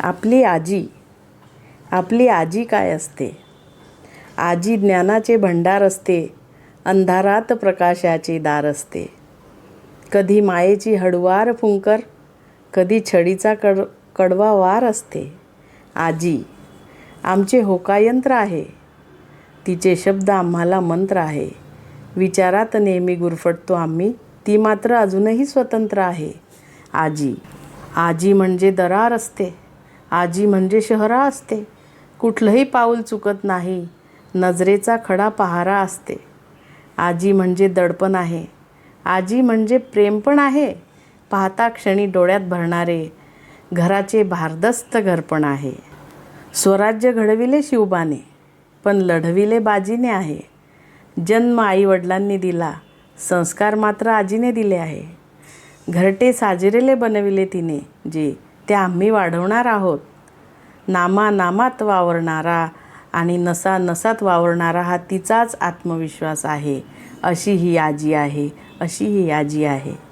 आपली आजी आपली आजी काय असते? आजी ज्ञानाचे भंडार असते अंधारात प्रकाशाचे दार असते. कधी मायेची हडवार फुंकर कधी छडीचा कड कडवा वार असते. आजी आमचे होकायंत्र आहे. तिचे शब्द आम्हाला मंत्र आहे. विचारात नेहमी गुरफटतो आम्ही ती मात्र अजूनही स्वतंत्र आहे. आजी आजी म्हणजे दरार असते. आजी म्हणजे शहरा असते. कुठलंही पाऊल चुकत नाही. नजरेचा खडा पहारा असते. आजी म्हणजे दडपण आहे. आजी म्हणजे प्रेम पण आहे. पाहता क्षणी डोळ्यात भरणारे घराचे भारदस्त घरपण आहे. स्वराज्य घडविले शिवबाने पण लढविले बाजीने आहे. जन्म आईवडिलांनी दिला संस्कार मात्र आजीने दिले आहे. घरटे साजरेले बनविले तिने जे ते आम्ही वाढवणार आहोत. नामा नामात वावरणारा आणि नसा नसात वावरणारा हा तिचाच आत्मविश्वास आहे. अशी ही आजी आहे. अशी ही आजी आहे.